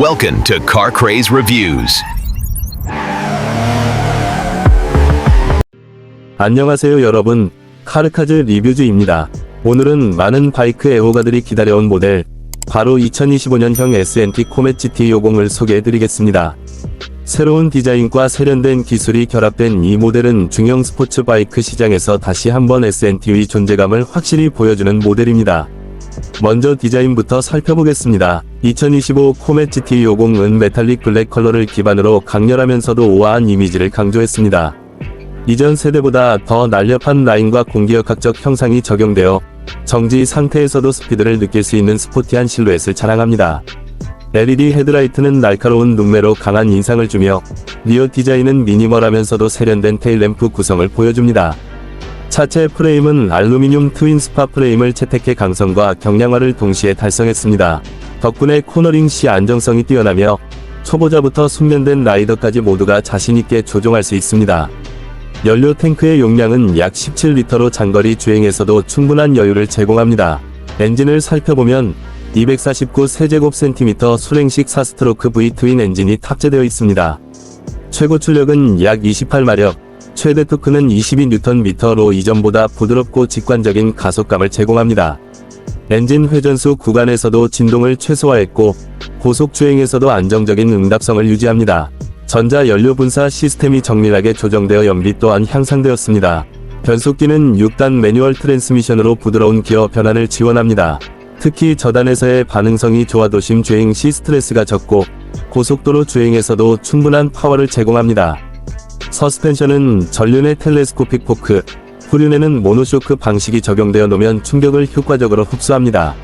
Welcome to Car Craze Reviews. 안녕하세요 여러분 카르카즈 리뷰즈입니다. 오늘은 많은 바이크 애호가들이 기다려온 모델 바로 2025년형 S&T 코멧 GT50을 소개해드리겠습니다. 새로운 디자인과 세련된 기술이 결합된 이 모델은 중형 스포츠 바이크 시장에서 다시 한번 S&T의 존재감을 확실히 보여주는 모델입니다. 먼저 디자인부터 살펴보겠습니다. 2025 코멧 GT50은 메탈릭 블랙 컬러를 기반으로 강렬하면서도 우아한 이미지를 강조했습니다. 이전 세대보다 더 날렵한 라인과 공기역학적 형상이 적용되어 정지 상태에서도 스피드를 느낄 수 있는 스포티한 실루엣을 자랑합니다. LED 헤드라이트는 날카로운 눈매로 강한 인상을 주며 리어 디자인은 미니멀하면서도 세련된 테일램프 구성을 보여줍니다. 차체 프레임은 알루미늄 트윈 스파 프레임을 채택해 강성과 경량화를 동시에 달성했습니다. 덕분에 코너링 시 안정성이 뛰어나며 초보자부터 숙련된 라이더까지 모두가 자신있게 조종할 수 있습니다. 연료 탱크의 용량은 약 17리터로 장거리 주행에서도 충분한 여유를 제공합니다. 엔진을 살펴보면 249 세제곱센티미터 수랭식 4스트로크 V 트윈 엔진이 탑재되어 있습니다. 최고 출력은 약 28마력, 최대 토크는 22Nm로 이전보다 부드럽고 직관적인 가속감을 제공합니다. 엔진 회전수 구간에서도 진동을 최소화했고 고속 주행에서도 안정적인 응답성을 유지합니다. 전자 연료 분사 시스템이 정밀하게 조정되어 연비 또한 향상되었습니다. 변속기는 6단 매뉴얼 트랜스미션으로 부드러운 기어 변환을 지원합니다. 특히 저단에서의 반응성이 좋아 도심 주행 시 스트레스가 적고 고속도로 주행에서도 충분한 파워를 제공합니다. 서스펜션은 전륜의 텔레스코픽 포크, 후륜에는 모노쇼크 방식이 적용되어 놓으면 충격을 효과적으로 흡수합니다.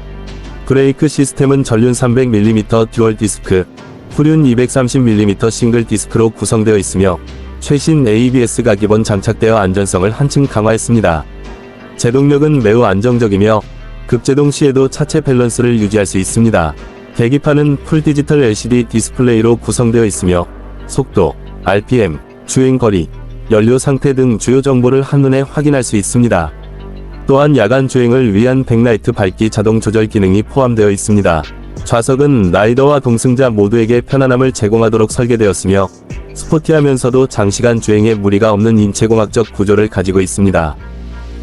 브레이크 시스템은 전륜 300mm 듀얼 디스크, 후륜 230mm 싱글 디스크로 구성되어 있으며 최신 ABS가 기본 장착되어 안전성을 한층 강화했습니다. 제동력은 매우 안정적이며 급제동 시에도 차체 밸런스를 유지할 수 있습니다. 계기판은 풀 디지털 LCD 디스플레이로 구성되어 있으며 속도, RPM, 주행거리, 연료 상태 등 주요 정보를 한눈에 확인할 수 있습니다. 또한 야간 주행을 위한 백라이트 밝기 자동 조절 기능이 포함되어 있습니다. 좌석은 라이더와 동승자 모두에게 편안함을 제공하도록 설계되었으며 스포티하면서도 장시간 주행에 무리가 없는 인체공학적 구조를 가지고 있습니다.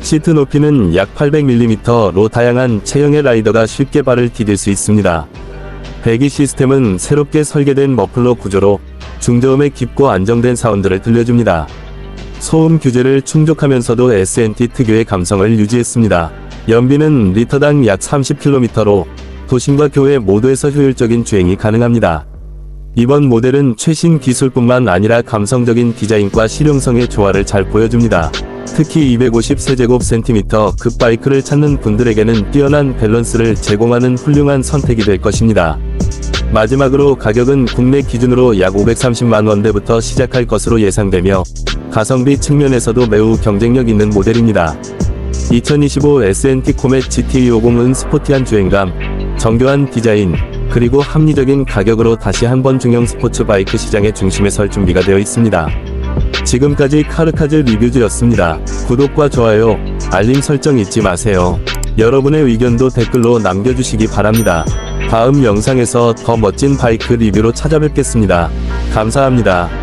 시트 높이는 약 800mm로 다양한 체형의 라이더가 쉽게 발을 디딜 수 있습니다. 배기 시스템은 새롭게 설계된 머플러 구조로 중저음의 깊고 안정된 사운드를 들려줍니다. 소음 규제를 충족하면서도 S&T 특유의 감성을 유지했습니다. 연비는 리터당 약 30km로 도심과 교외 모두에서 효율적인 주행이 가능합니다. 이번 모델은 최신 기술뿐만 아니라 감성적인 디자인과 실용성의 조화를 잘 보여줍니다. 특히 250세제곱센티미터 급 바이크를 찾는 분들에게는 뛰어난 밸런스를 제공하는 훌륭한 선택이 될 것입니다. 마지막으로 가격은 국내 기준으로 약 530만 원대부터 시작할 것으로 예상되며 가성비 측면에서도 매우 경쟁력 있는 모델입니다. 2025 S&T 코멧 GT50은 스포티한 주행감, 정교한 디자인, 그리고 합리적인 가격으로 다시 한번 중형 스포츠 바이크 시장의 중심에 설 준비가 되어 있습니다. 지금까지 카르카즈 리뷰즈였습니다. 구독과 좋아요, 알림 설정 잊지 마세요. 여러분의 의견도 댓글로 남겨주시기 바랍니다. 다음 영상에서 더 멋진 바이크 리뷰로 찾아뵙겠습니다. 감사합니다.